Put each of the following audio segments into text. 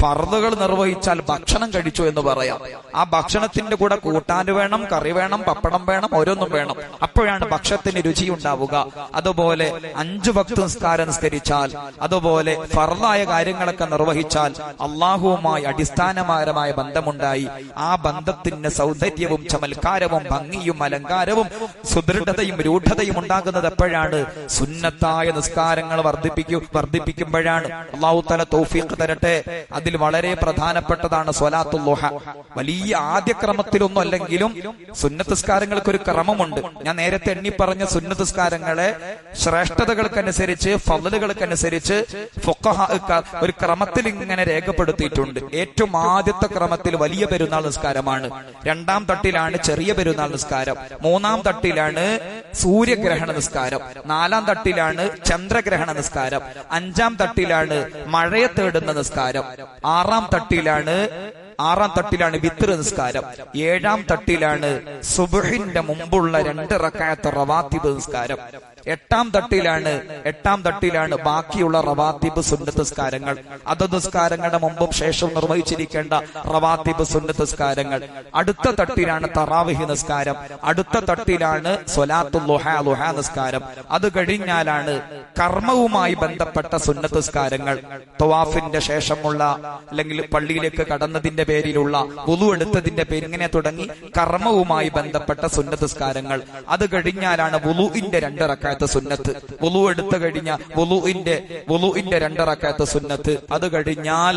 ഫർദുകൾ നിർവഹിച്ചാൽ ഭക്ഷണം കഴിച്ചു എന്ന് പറയാം. ആ ഭക്ഷണത്തിന്റെ കൂടെ കൂട്ടാൻ വേണം കറി വേണം പപ്പടം വേണം ഓരോന്നും വേണം. അപ്പോഴാണ് ഭക്ഷണത്തിന് രുചി ഉണ്ടാവുക. അതുപോലെ അഞ്ചു ഭക്ത നിസ്കാരം നിസ്കരിച്ചാൽ അതുപോലെ ഫർദായ കാര്യങ്ങളൊക്കെ നിർവഹിച്ചാൽ അള്ളാഹുവുമായി അടിസ്ഥാനപരമായ ബന്ധമുണ്ടായി. ആ ബന്ധത്തിന് സൗന്ദര്യവും ചമൽക്കാരവും ഭംഗിയും അലങ്കാരവും സുദൃഢതയും രൂഢതയും ഉണ്ടാകുന്നത് എപ്പോഴാണ്? സുന്നത്തായ നിസ്കാരങ്ങൾ വർദ്ധിപ്പിക്കും വർദ്ധിപ്പിക്കുമ്പോഴാണ്. അള്ളാഹു തല തൗഫീഖ് തരട്ടെ. അതിൽ വളരെ പ്രധാനപ്പെട്ടതാണ് സ്വലാത്തുൽ ലുഹ. വലിയ ആദ്യ ക്രമത്തിലൊന്നും അല്ലെങ്കിലും സുന്നത്തസ്കാരങ്ങൾക്ക് ഒരു ക്രമമുണ്ട്. ഞാൻ നേരത്തെ എണ്ണി പറഞ്ഞ സുന്നത്തസ്കാരങ്ങളെ ശ്രേഷ്ഠതകൾക്കനുസരിച്ച് ഫലലുകൾക്കനുസരിച്ച് ഒരു ക്രമത്തിൽ ഇങ്ങനെ രേഖപ്പെടുത്തിയിട്ടുണ്ട്. ഏറ്റവും ആദ്യത്തെ ക്രമത്തിൽ വലിയ പെരുന്നാൾ നിസ്കാരമാണ്. രണ്ടാം തട്ടിലാണ് ചെറിയ പെരുന്നാൾ നിസ്കാരം. മൂന്നാം തട്ടിലാണ് സൂര്യഗ്രഹണ നിസ്കാരം. നാലാം തട്ടിലാണ് ചന്ദ്രഗ്രഹണ നിസ്കാരം. അഞ്ചാം തട്ടിലാണ് മഴയെ തേടുന്ന നിസ്കാരം. ആറാം തട്ടിലാണ് ആറാം തട്ടിലാണ് വിത്ര നിസ്കാരം. ഏഴാം തട്ടിലാണ് സുബഹിന്റെ മുമ്പുള്ള രണ്ട് റക്കായത്ത് റവാത്തിബ് നിസ്കാരം. എട്ടാം തട്ടിലാണ് എട്ടാം തട്ടിലാണ് ബാക്കിയുള്ള റവാത്തിബ് സുന്നത്ത് നിസ്കാരങ്ങൾ അത് നിസ്കാരങ്ങളുടെ മുമ്പും ശേഷവും നിർവഹിച്ചിരിക്കേണ്ട റവാത്തിബ് സുന്നത്ത് നിസ്കാരങ്ങൾ അടുത്ത തട്ടിലാണ് തറാവിഹി നിസ്കാരം. അടുത്ത തട്ടിലാണ് സ്വലാത്തു ലുഹ നിസ്കാരം. അത് കഴിഞ്ഞാലാണ് കർമ്മവുമായി ബന്ധപ്പെട്ട സുന്നത്ത് നിസ്കാരങ്ങൾ തവാഫിന്റെ ശേഷമുള്ള അല്ലെങ്കിൽ പള്ളിയിലേക്ക് കടന്നതിന്റെ പേരിലുള്ള വുളു എടുത്തതിന്റെ പേര് ഇങ്ങനെ തുടങ്ങി കർമ്മവുമായി ബന്ധപ്പെട്ട സുന്നത്ത് നിസ്കാരങ്ങൾ അത് കഴിഞ്ഞാലാണ് വുളുവിന്റെ രണ്ടിറക്കാത്ത സുന്നത്ത് വുളു എടുത്തു കഴിഞ്ഞ വുളുവിന്റെ വുളുവിന്റെ രണ്ടറക്കാത്ത സുന്നത്ത് അത് കഴിഞ്ഞാൽ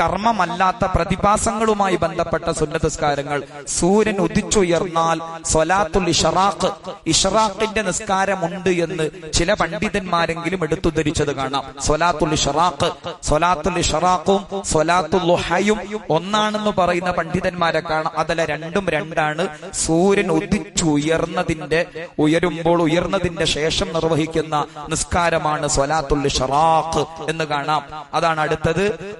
കർമ്മമല്ലാത്ത പ്രതിഭാസങ്ങളുമായി ബന്ധപ്പെട്ട സുന്നതസ്കാരങ്ങൾ. സൂര്യൻ ഉദിച്ചുയർന്നാൽ സ്വലാത്തുൽ ഇഷറാഖ് ഇഷറാഖിന്റെ നിസ്കാരമുണ്ട് എന്ന് ചില പണ്ഡിതന്മാരെങ്കിലും എടുത്തുദ്ധരിച്ചത് കാണാം. സ്വലാത്തുൽ ഇഷറാഖ് സ്വലാത്തുൽ ഇഷറാഖും സ്വലാത്തുൽ ലുഹയും ഒന്നാണെന്ന് പറയുന്ന പണ്ഡിതന്മാരെ കാണാം. അതല്ല രണ്ടും രണ്ടാണ്. സൂര്യൻ ഉദിച്ചുയർന്നതിന്റെ ഉയരുമ്പോൾ ഉയർന്നതിന്റെ ശേഷം നിർവഹിക്കുന്ന നിസ്കാരമാണ് സ്വലാത്തുൽ ഇഷറാഖ് എന്ന് കാണാം. അതാണ് അടുത്തത്.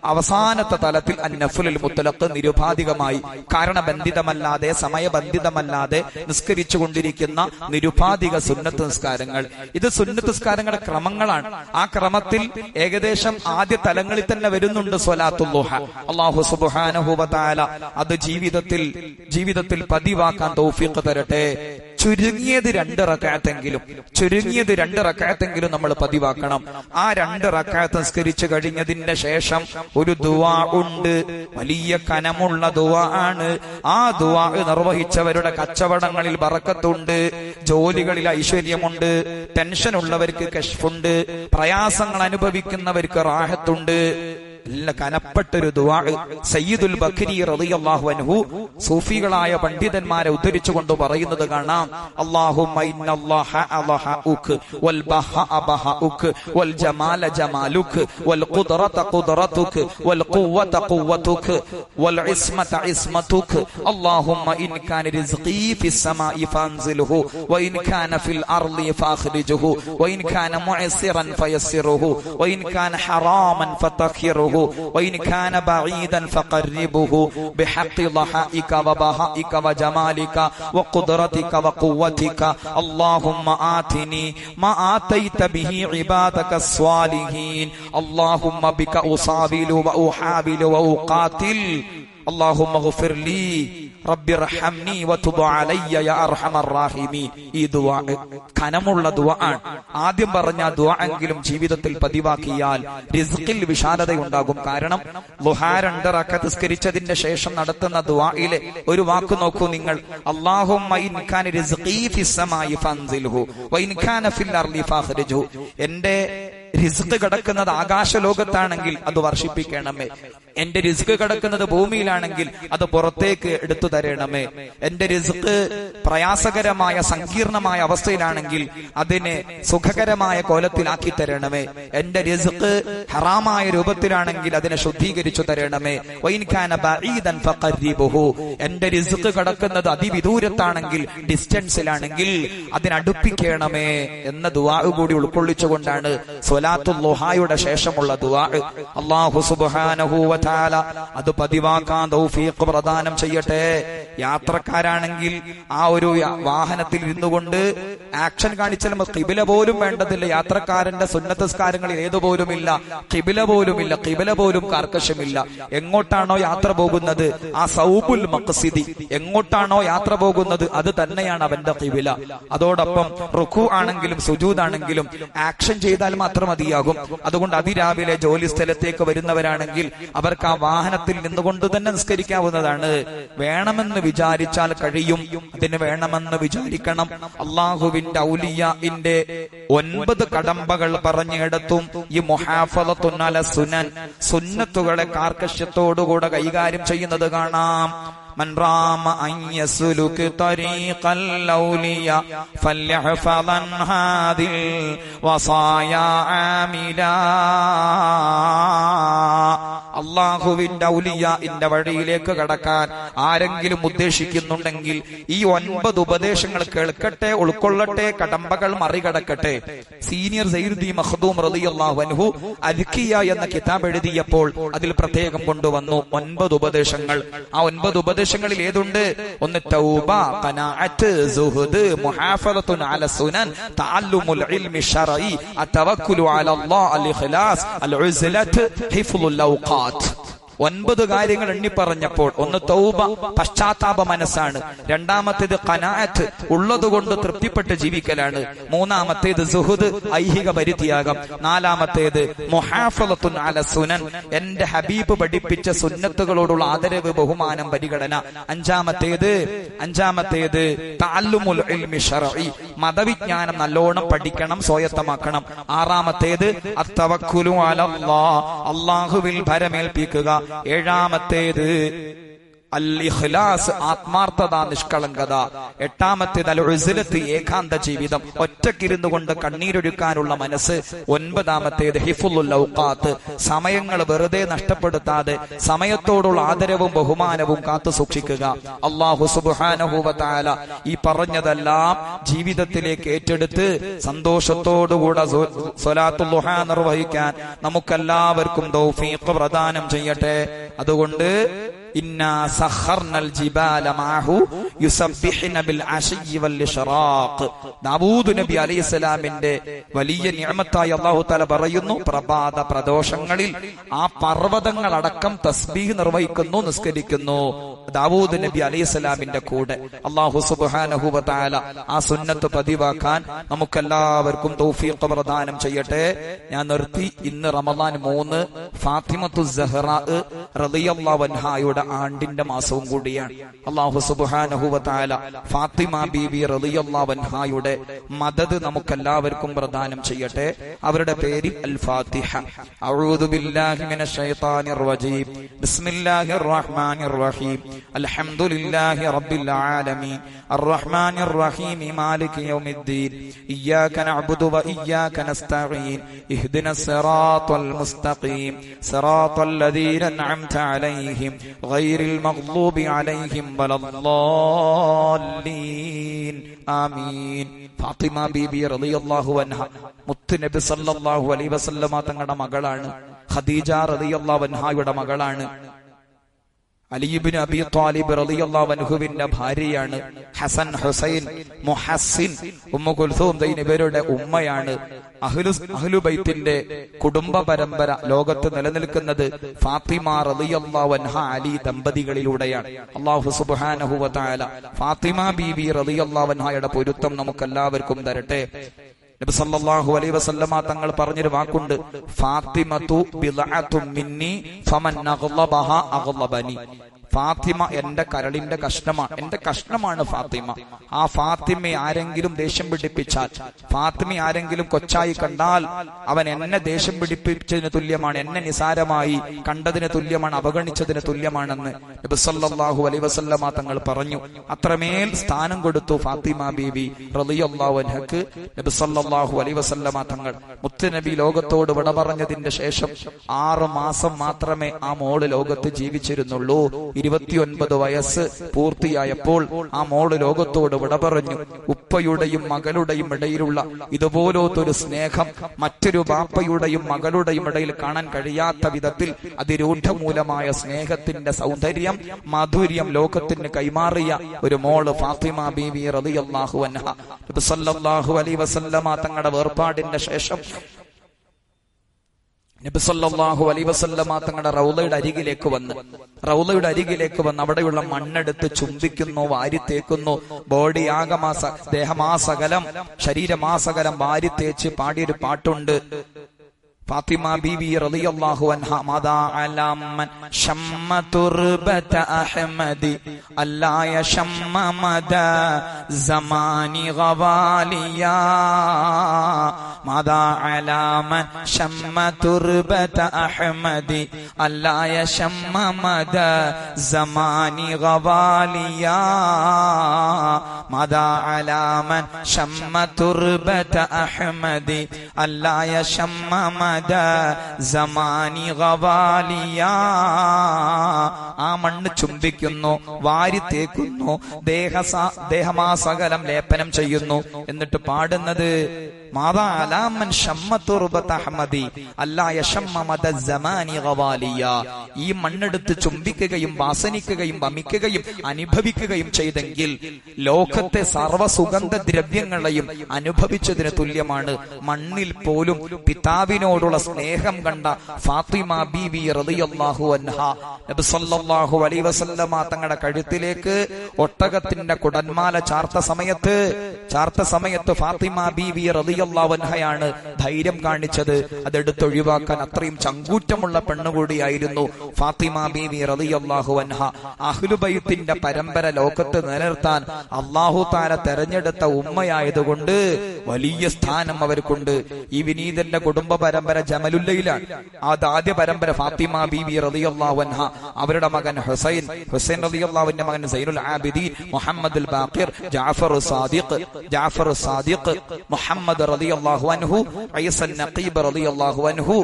അവസാനത്തെ തലത്തിൽ അന്നഫുലിൽ മുത്തലക്ക് നിരുപാധികമായി കാരണബന്ധിതമല്ലാതെ സമയബന്ധിതമല്ലാതെ നിസ്കരിച്ചു കൊണ്ടിരിക്കുന്ന നിരുപാധിക സുന്നത്ത് നിസ്കാരങ്ങൾ. ഇത് സുന്നത്ത് നിസ്കാരങ്ങളുടെ ക്രമങ്ങളാണ്. ആ ക്രമത്തിൽ ഏകദേശം ആദ്യ തലങ്ങളിൽ തന്നെ വരുന്നുണ്ട് സ്വലാത്തുല്ലുഹ അള്ളാഹു സുബാനഹുബാല അത് ജീവിതത്തിൽ ജീവിതത്തിൽ പതിവാക്കാൻ തൗഫീഖ് തരട്ടെ. ചുരുങ്ങിയത് രണ്ട് റക്കായത്തെങ്കിലും ചുരുങ്ങിയത് രണ്ട് റക്കായത്തെങ്കിലും നമ്മൾ പതിവാക്കണം. ആ രണ്ട് റക്കായത്ത് നിസ്കരിച്ചു കഴിഞ്ഞതിന്റെ ശേഷം ഒരു ദുവാ ഉണ്ട്. വലിയ കനമുള്ള ദുവാ ആണ്. ആ ദുവാ നിർവഹിച്ചവരുടെ കച്ചവടങ്ങളിൽ ബറക്കത്തുണ്ട്. ജോലികളിൽ ഐശ്വര്യമുണ്ട്. ടെൻഷൻ ഉള്ളവർക്ക് കഷ്ഫുണ്ട്. പ്രയാസങ്ങൾ അനുഭവിക്കുന്നവർക്ക് റാഹത്തുണ്ട്. കനപ്പെട്ടൊരു ദുആ സയ്യിദുൽ ബക്രി റളിയല്ലാഹു അൻഹു സൂഫികളായ പണ്ഡിതന്മാരെ ഉദ്ധരിച്ചുകൊണ്ട് പറയുന്നത് കാണാം. അല്ലാഹുമ്മ ഇന്നല്ലാഹ അലഹഉക വൽ ബഹ ബഹഉക വൽ ജമാല ജമാലുക വൽ ഖുദ്റത ഖുദ്റതുക വൽ ഖുവത ഖുവതുക വൽ ഇസ്മത ഇസ്മതുക. അല്ലാഹുമ്മ ഇൻ കാന റിസ്ഖി ഫിസ് സമാഇ ഫാൻസിൽഹു വഇൻ കാന ഫിൽ അർളി ഫാഖ്രിജുഹു വഇൻ കാന മുഅസ്സിറൻ ഫയസ്സിറുഹു വഇൻ കാന ഹറാമൻ ഫതഖിറുഹു. وإن كان بعيدا فقربه. بحق ضحائك وبهائك وجمالك وقدرتك وقوتك. اللهم آتني ما آتيت به عبادك الصالحين. اللهم بك أصابل وأحابل وأقاتل. اللهم اغفر لي ഈ ആണ്. ആദ്യം പറഞ്ഞ ദുആ എങ്കിലും ജീവിതത്തിൽ പതിവാക്കിയാൽ റിസ്ഖിൽ വിശാലതയുണ്ടാകും. കാരണം ലുഹാ രണ്ട് റക്അത്ത് നിസ്കരിച്ചതിന്റെ ശേഷം നടത്തുന്ന ദുആയിലെ ഒരു വാക്ക് നോക്കൂ നിങ്ങൾ. അള്ളാഹും എന്റെ റിസ്ക് കിടക്കുന്നത് ആകാശ ലോകത്താണെങ്കിൽ അത് വർഷിപ്പിക്കണമേ. എന്റെ റിസ്ക് കിടക്കുന്നത് ഭൂമിയിലാണെങ്കിൽ അത് പുറത്തേക്ക് എടുത്തു തരണമേ. എന്റെ റിസ്ക് പ്രയാസകരമായ സങ്കീർണമായ അവസ്ഥയിലാണെങ്കിൽ അതിനെ സുഖകരമായ കോലത്തിലാക്കി തരണമേ. എന്റെ റിസ്ക് ഹറാമായ രൂപത്തിലാണെങ്കിൽ അതിനെ ശുദ്ധീകരിച്ചു തരണമേ. എന്റെ റിസ്ക് കിടക്കുന്നത് അതിവിദൂരത്താണെങ്കിൽ ഡിസ്റ്റൻസിലാണെങ്കിൽ അതിനടുപ്പിക്കണമേ എന്ന ദുവാ കൂടി ഉൾക്കൊള്ളിച്ചുകൊണ്ടാണ് സ്വലാത്തുൽ ലുഹായുടെ ശേഷമുള്ള ദുവാ അള്ളാഹു സുബ്ഹാനഹു അത് പതിവാക്കാൻ തൗഫീഖ് പ്രദാനം ചെയ്യട്ടെ. യാത്രക്കാരാണെങ്കിൽ ആ ഒരു വാഹനത്തിൽ ഇരുന്നു കൊണ്ട് ആക്ഷൻ കാണിച്ചാൽ കിബില പോലും വേണ്ടതില്ല. യാത്രക്കാരന്റെ സുന്നത്തസ്കാരങ്ങളിൽ ഏതുപോലുമില്ല. കിബില പോലുമില്ല. കിബില പോലും കാർക്കശമില്ല എങ്ങോട്ടാണോ യാത്ര പോകുന്നത്? ആ സൗബുൽ മക്സിദി. എങ്ങോട്ടാണോ യാത്ര പോകുന്നത്? അത് തന്നെയാണ് അവന്റെ കിബില അതോടൊപ്പം റുഖു ആണെങ്കിലും സുജൂദാണെങ്കിലും ആക്ഷൻ ചെയ്താൽ മാത്രം മതിയാകും. അതുകൊണ്ട് അതിരാവിലെ ജോലി സ്ഥലത്തേക്ക് വരുന്നവരാണെങ്കിൽ അവർക്ക് ആ വാഹനത്തിൽ നിന്നുകൊണ്ട് തന്നെ നിസ്കരിക്കാവുന്നതാണ്. വേണമെന്ന് വിചാരിച്ചാൽ കഴിയും. അതിന് വേണമെന്ന് വിചാരിക്കണം. അള്ളാഹുവിന്റെ ഔലിയന്റെ ഒൻപത് കടമ്പകൾ പറഞ്ഞിടത്തും ഈ മൊഹാഫലത്തുന്നല സുനൻ സുന്നത്തുകളെ കാർക്കശ്യത്തോടുകൂടെ കൈകാര്യം ചെയ്യുന്നത് കാണാം. من رام أن يسلك طريق الأولياء فليحفظا هذه الوصايا عاملا അള്ളാഹുവിന്റെ ഔലിയാന്റെ വഴിയിലേക്ക് കടക്കാൻ ആരെങ്കിലും ഉദ്ദേശിക്കുന്നുണ്ടെങ്കിൽ ഈ ഒൻപത് ഉപദേശങ്ങൾ കേൾക്കട്ടെ ഉൾക്കൊള്ളട്ടെ കടമ്പകൾ മറികടക്കട്ടെ സീനിയർ സൈറുദ്ദീ മഖദൂം റളിയല്ലാഹു അൻഹു അൽക്കിയ എന്ന കിതാബ് എഴുതിയപ്പോൾ അതിൽ പ്രത്യേകം കൊണ്ടുവന്നു ഒൻപത് ഉപദേശങ്ങൾ ആ ഒൻപത് ഉപദേശങ്ങളിൽ ഏതുണ്ട്? ഒന്ന് തൗബ ഖനാഅത്ത് സുഹദ് മുഹാഫദത്തുൻ അല സുനൻ തഅല്ലുമുൽ ഇൽമി ശർഈ അത്തവക്കുലു അലല്ലാഹ് അൽ ഇഖ്ലാസ് അൽ ഉസ്ലത്ത് ഹിഫ്ളുൽ ഔഖാത്ത്. ഒൻപത് കാര്യങ്ങൾ എണ്ണിപ്പറഞ്ഞപ്പോൾ ഒന്ന് തൗബ പശ്ചാത്താപ മനസ്സാണ്. രണ്ടാമത്തേത് കനായത്ത് ഉള്ളതുകൊണ്ട് തൃപ്തിപ്പെട്ട് ജീവിക്കലാണ്. മൂന്നാമത്തേത് സുഹുദ് ഐഹിക പരിത്യാഗം. നാലാമത്തേത് മുഹാഫലത്തുൻ അല സുനൻ എന്റെ ഹബീബ് പഠിപ്പിച്ച സുന്നത്തുകളോടുള്ള ആദരവ് ബഹുമാനം പരിഗണന. അഞ്ചാമത്തേത് അഞ്ചാമത്തേത് താലുമുൽ മതവിജ്ഞാനം നല്ലോണം പഠിക്കണം സ്വയത്തമാക്കണം. ആറാമത്തേത് അത്തവക്കുലു അലല്ലാഹ്. അള്ളാഹുവിൽ ഭരമേൽപ്പിക്കുക. ഏഴാമത്തേത് അൽ ഇഖ്ലാസ് ആത്മാർത്ഥത നിഷ്കളങ്കത. എട്ടാമത്തേത് അൽ ഏകാന്ത ജീവിതം ഒറ്റക്കിരുന്നു കൊണ്ട് കണ്ണീരൊഴുക്കാനുള്ള മനസ്സ്. ഒൻപതാമത്തേത് ഹിഫുൽ ഔഖാത്ത്. സമയങ്ങൾ വെറുതെ നഷ്ടപ്പെടുത്താതെ സമയത്തോടുള്ള ആദരവും ബഹുമാനവും കാത്തു സൂക്ഷിക്കുക. അള്ളാഹു വതആല ഈ പറഞ്ഞതെല്ലാം ജീവിതത്തിലേക്ക് ഏറ്റെടുത്ത് സന്തോഷത്തോടുകൂടെ സ്വലാത്തു ലുഹ നിർവഹിക്കാൻ നമുക്കെല്ലാവർക്കും തൗഫീഖ് പ്രദാനം ചെയ്യട്ടെ. അതുകൊണ്ട് നബി അലൈഹിസ്സലാമിന്റെ വലിയ നിയമത്തായി അല്ലാഹു തആല പറയുന്നു പ്രഭാത പ്രദോഷങ്ങളിൽ ആ പർവതങ്ങളടക്കം തസ്ബീഹ് നിർവഹിക്കുന്നു നിസ്കരിക്കുന്നു. ദാവൂദ് നബി അലൈഹിസ്സലാമിന്റെ കൂടെ. അള്ളാഹു സുബ്ഹാനഹു വ ആ സുന്നത്ത് പതിവാക്കാൻ നമുക്കെല്ലാവർക്കും തൗഫീഖ് പ്രദാനം ചെയ്യട്ടെ. ഞാൻ നിർത്തി. ഇന്ന് റമദാൻ മൂന്ന്. ഫാത്തിമത്തു സഹ്റാ ആണ്ടിന്റെ മാസവും കൂടിയാണ്. അള്ളാഹു സുബാനഹുബാല ഫാത്തിമ ബീബി റളിയല്ലാഹുൻഹായുടെ മദത് നമുക്കെല്ലാവർക്കും പ്രദാനം ചെയ്യട്ടെ. അവരുടെ പേര് അൽ ഫാത്തിഹ ബില്ലാഹി മിനശ് ശൈത്താനിർ റജീം. ബിസ്മില്ലാഹിർ റഹ്മാനിർ റഹീം അൽഹംദുലില്ലാഹി റബ്ബിൽ ആലമീൻ الرحمن الرحيم مالك يوم الدين إياك نعبد وإياك نستعين اهدنا الصراط المستقيم صراط الذين أنعمت عليهم غير المغضوب عليهم ولا الضالين آمين ഫാത്തിമ ബീബി റളിയല്ലാഹു അൻഹ മുത്ത് നബി സല്ലല്ലാഹു അലൈഹി വസല്ലമ തങ്ങളുടെ മകളാണ് ഖദീജ റളിയല്ലാഹു അൻഹായുടെ മകളാണ് അലിബിൻ അബി താലിബ് റളിയല്ലാഹു അൻഹുവിന്റെ ഭാര്യയാണ് Hasan Husain Muhsin Umm Kulthum ഇവരുടെ ഉമ്മയാണ്. അഹ്ലു അഹ്ലുബൈത്തിന്റെ കുടുംബ പരമ്പര ലോകത്ത് നിലനിൽക്കുന്നത് ഫാത്തിമ റളിയല്ലാഹു അൻഹ അലി ദമ്പതികളിലൂടെയാണ്. സുബ്ഹാനഹു വ തആല ഫാത്തിമ ബീബി റളിയല്ലാഹു അൻഹയുടെ പൊരുത്തം നമുക്കെല്ലാവർക്കും തരട്ടെ. നബി സല്ലല്ലാഹു അലൈഹി വസല്ലമ തങ്ങൾ പറഞ്ഞൊരു വാക്കുണ്ട്. ഫാത്തിമത്തു മിന്നി ഫമൻ അഗ്ളബഹ അഗ്ളബനി ഫാത്തിമ എന്റെ കരളിന്റെ കഷ്ണമാണ് എന്റെ കഷ്ണമാണ് ഫാത്തിമ. ആ ഫാത്തിമയെ ആരെങ്കിലും ദേഷ്യം പിടിപ്പിച്ചാൽ ഫാത്തിമ ആരെങ്കിലും കൊച്ചായി കണ്ടാൽ അവൻ എന്നെ ദേഷ്യം പിടിപ്പിച്ചതിന് തുല്യമാണ് എന്നെ നിസാരമായി കണ്ടതിന് തുല്യമാണ് അവഗണിച്ചതിന് തുല്യമാണെന്ന് നബി സല്ലല്ലാഹു അലൈഹി വസല്ലമ തങ്ങൾ പറഞ്ഞു. അത്രമേൽ സ്ഥാനം കൊടുത്തു ഫാത്തിമ ബീബി റളിയല്ലാഹു അൻഹക്ക് നബി സല്ലല്ലാഹു അലൈഹി വസല്ലമ തങ്ങൾ. മുത്തുനബി ലോകത്തോട് വിട പറഞ്ഞതിന്റെ ശേഷം ആറ് മാസം മാത്രമേ ആ മോൾ ലോകത്ത് ജീവിച്ചിരുന്നുള്ളൂ. ഇരുപത്തിയൊൻപത് വയസ്സ് പൂർത്തിയായപ്പോൾ ആ മോൾ ലോകത്തോട് വിട പറഞ്ഞു ഉപ്പയുടെയും മകളുടെയും ഇടയിലുള്ള ഇതുപോലത്തൊരു സ്നേഹം മറ്റൊരു ബാപ്പയുടെയും മകളുടെയും ഇടയിൽ കാണാൻ കഴിയാത്ത വിധത്തിൽ അതിരൂഢമൂലമായ സ്നേഹത്തിന്റെ സൗന്ദര്യം മാധുര്യം ലോകത്തിന് കൈമാറിയ ഒരു മോൾ ഫാത്തിമ ബീവി റളിയല്ലാഹു അൻഹ. സല്ലല്ലാഹു അലൈഹി വസല്ലമ തങ്ങളുടെ വേർപാടിന്റെ ശേഷം നബി സല്ലല്ലാഹു അലൈഹി വസല്ലമ തങ്ങളുടെ റൗലയുടെ അരികിലേക്ക് വന്ന് റൗലയുടെ അരികിലേക്ക് വന്ന് അവിടെയുള്ള മണ്ണെടുത്ത് ചുംബിക്കുന്നു വാരിത്തേക്കുന്നു ബോഡി ആകമാസ ദേഹമാസകലം ശരീരമാസകലം വാരിത്തേച്ച് പാടിയൊരു പാട്ടുണ്ട്. ഫാത്തിമ ബീബി റളിയല്ലാഹു അൻഹ മദാ അലമൻ ഷമ്മ തുർബത അഹ്മദി. അല്ലാ യഷമ്മ മദ സമാനി ഗവാലിയ. മദാ അലമൻ ഷമ്മ തുർബത അഹ്മദി. അല്ലാ യഷമ്മ മദ സമാനി ഗവാലിയ. മദാ അലമൻ ഷമ്മ തുർബത അഹ്മദി. അല്ലാ യഷമ്മ മദ സമാനി ഗവാലിയ. ആ മണ്ണ് ചുംബിക്കുന്നു വാരിത്തേക്കുന്നു ദേഹസ ദേഹമാസകലം ലേപനം ചെയ്യുന്നു. എന്നിട്ട് പാടുന്നത് ഈ മണ്ണെടുത്ത് ചുംബിക്കുകയും വാസനിക്കുകയും വമിക്കുകയും അനുഭവിക്കുകയും ചെയ്തെങ്കിൽ ലോകത്തെ സർവ സുഗന്ധ ദ്രവ്യങ്ങളെയും അനുഭവിച്ചതിന് തുല്യമാണ്. മണ്ണിൽ പോലും പിതാവിനോടുള്ള സ്നേഹം കണ്ട ഫാത്തിമ ബീവി റളിയല്ലാഹു അൻഹ. നബി സല്ലല്ലാഹു അലൈഹി വസല്ലമ തങ്ങളുടെ കഴുത്തിലേക്ക് ഒട്ടകത്തിന്റെ കുടന്മാല ചാർത്ത സമയത്ത് ചാർത്ത സമയത്ത് ഫാത്തിമ ബീവി റളിയല്ലാഹു അൻഹയാണ് ധൈര്യം കാണിച്ചത്. അതെടുത്തൊഴിവാക്കാൻ അത്രയും ചങ്കൂറ്റമുള്ള പെണ്ണുകൂടിയായിരുന്നു ഫാത്തിമ ബീവി റളിയല്ലാഹു അൻഹ. അഹ്ലുബൈത്തിന്റെ പരമ്പര ലോകത്ത് നിലനിർത്താൻ അള്ളാഹു താര തെരഞ്ഞെടുത്ത ഉമ്മയായതുകൊണ്ട് വലിയ സ്ഥാനം അവർക്കുണ്ട്. ഈ വിനീതന്റെ കുടുംബ പരമ്പര ജമലുല്ലയിലാണ്. അത് ആദ്യ പരമ്പര ഫാത്തിമ ബീബി റളിയല്ലാഹു അൻഹ. അവരുടെ മകൻ ഹുസൈൻ ഹുസൈൻ റളിയല്ലാഹുവിന്റെ മകൻ സൈനുൽ ആബിദീൻ മുഹമ്മദ് ബാഖിർ ജാഫർ സാദിഖ് ജാഫർ സാദിഖ് മുഹമ്മദ് റളിയല്ലാഹു അൻഹു ഐസൻ നഖീബ് റളിയല്ലാഹു അൻഹു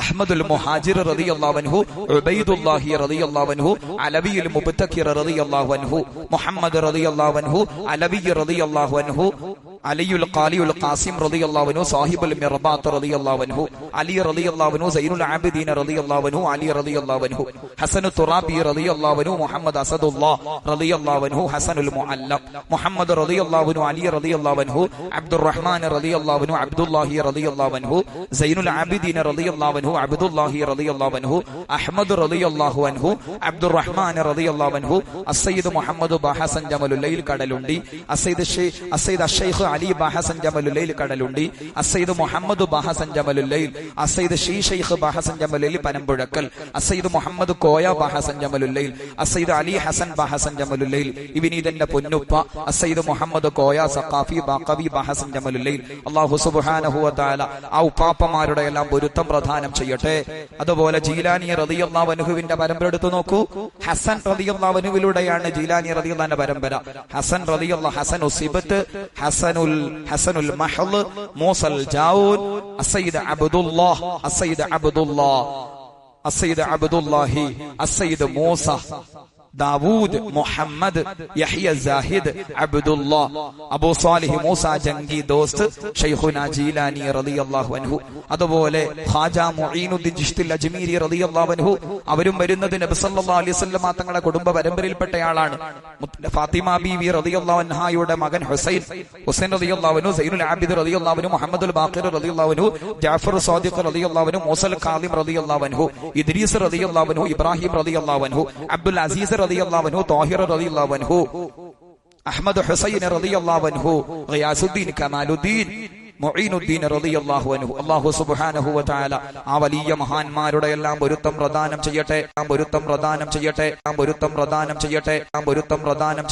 അഹ്മദുൽ മുഹാജിർ റളിയല്ലാഹു അൻഹു ഉബൈദുല്ലാഹി റളിയല്ലാഹു അൻഹു അലവിയുൽ മുബ്തക്കിർ റളിയല്ലാഹു അൻഹു മുഹമ്മദ് റളിയല്ലാഹു അൻഹു അലവി റളിയല്ലാഹു അൻഹു അലിയുൽ ഖാലിയുൽ ഖാസിം റളിയല്ലാഹു അൻഹു സാഹിബുൽ മിർബാത്ത് റളിയല്ലാഹു അൻഹു അലി റളിയല്ലാഹു അൻഹു സൈനുൽ ആബിദീൻ റളിയല്ലാഹു അൻഹു അലി റളിയല്ലാഹു അൻഹു ഹസനു തുറാബി റളിയല്ലാഹു അൻഹു മുഹമ്മദ് അസദുല്ലാഹ് റളിയല്ലാഹു അൻഹു ഹസനുൽ മുഅല്ലം മുഹമ്മദ് റളിയല്ലാഹു അൻഹു അലി റളിയല്ലാഹു അൻഹു അബ്ദുറഹ്മാൻ റളിയല്ലാഹു അൻഹു അബ്ദുല്ലാഹി റളിയല്ലാഹു അൻഹു സൈനുൽ ആബിദീൻ റളിയല്ലാഹു അൻഹു അബ്ദുല്ലാഹി റളിയല്ലാഹു അൻഹു അഹ്മദ് റളിയല്ലാഹു അൻഹു അബ്ദുറഹ്മാൻ റളിയല്ലാഹു അൻഹു അസയ്യിദ് മുഹമ്മദ് ബഹസൻ ജമലുല്ലൈൽ കടലുണ്ടി അസയ്യിദ് ഷെയ് അസയ്യിദ് അഷൈഖ് അലി ബഹസൻ ജമലുല്ലൈൽ കടലുണ്ടി അസയ്യിദ് മുഹമ്മദ് ബഹസൻ ജമലുല്ലൈൽ അസയ്യിദ് ഷീ ഷെയ്ഖ് ബഹസൻ ജമലുല്ലൈൽ പനമ്പുഴക്കൽ അസയ്യിദ് മുഹമ്മദ് കോയ ബഹസൻ ജമലുല്ലൈൽ അസയ്യിദ് അലി ഹസൻ ബഹസൻ ജമലുല്ലൈൽ ഇവിനീതന്റെ പൊന്നുപ്പ അസയ്യിദ് മുഹമ്മദ് കോയ സഖാഫി ബാഖവി ബഹസൻ ജമലുല്ലൈൽ അല്ലാഹു സുബ്ഹാനഹു വ തആല ആ ഉപ്പാപ്പമാരുടെ എല്ലാം പൊരുത്തം പ്രധാനം ചെയ്യട്ടെ. അതുപോലെ ജീലാനി റളിയല്ലാഹു അൻഹുവിന്റെ പരമ്പര എടുത്തു നോക്കൂ. ഹസൻ റളിയല്ലാഹു അൻഹുവിലൂടെയാണ് ജീലാനി റളിയല്ലാഹുവിന്റെ പരമ്പര. ഹസൻ റതിയുള്ള ഹസൻ ഉസിബത്ത് ഹസനുൽ ഹസനുൽ മഹൽ മൂസൽ ജാവൂൻ അസൈദ് അബ്ദുല്ലാഹ് അസൈദ് അബ്ദുല്ലാഹ് അസൈദ് അബ്ദുല്ലാഹി അസൈദ് മൂസ. ദാവൂദ് മുഹമ്മദ് യഹിയ സാഹിദ് അബ്ദുല്ലാ അബൂ സാലിഹ് മൂസ ജംഗി ദോസ്ത് ഷൈഖുന ജീലാനി റളിയല്ലാഹു അൻഹു. അതുപോലെ ഖാജ മുഈനുദ്ദീൻ ചിശ്തി അജ്മീരി റളിയല്ലാഹു അൻഹു. അവരും വരുന്നത് നബി സല്ലല്ലാഹു അലൈഹി വസല്ലം തങ്ങളുടെ കുടുംബ പരമ്പരയിൽപ്പെട്ട ആളാണ് ഫാത്തിമ ബീവി റളിയല്ലാഹു അൻഹായുടെ മകൻ ഹുസൈൻ ഹുസൈൻ റളിയല്ലാഹു അൻഹു സൈനുൽ ആബിദ് റളിയല്ലാഹു അൻഹു മുഹമ്മദുൽ ബാഖിർ റളിയല്ലാഹു അൻഹു ജാഫർ സാദിഖ് റളിയല്ലാഹു അൻഹു മൂസൽ ഖാദിം റളിയല്ലാഹു അൻഹു ഇദ്രീസ് റളിയല്ലാഹു അൻഹു ഇബ്രാഹിം റളിയല്ലാഹു അൻഹു അബ്ദുൽ അസീസ് റളിയല്ലാഹു അൻഹു താഹിർ റളിയല്ലാഹു അൻഹു അഹ്മദ് ഹുസൈൻ റളിയല്ലാഹു അൻഹു ഗിയാസുദ്ദീൻ കമാലുദ്ദീൻ മൊയ്നുദ്ദീൻ റളിയല്ലാഹു അൻഹു. അല്ലാഹു സുബ്ഹാനഹു വ തആല ആ വലിയ മഹാന്മാരുടെ എല്ലാം പൊരുത്തം പ്രദാനം ചെയ്യട്ടെ ആ പൊരുത്തം പ്രദാനം ചെയ്യട്ടെ ആ പൊരുത്തം പ്രദാനം ചെയ്യട്ടെ ആ പൊരുത്തം പ്രദാനം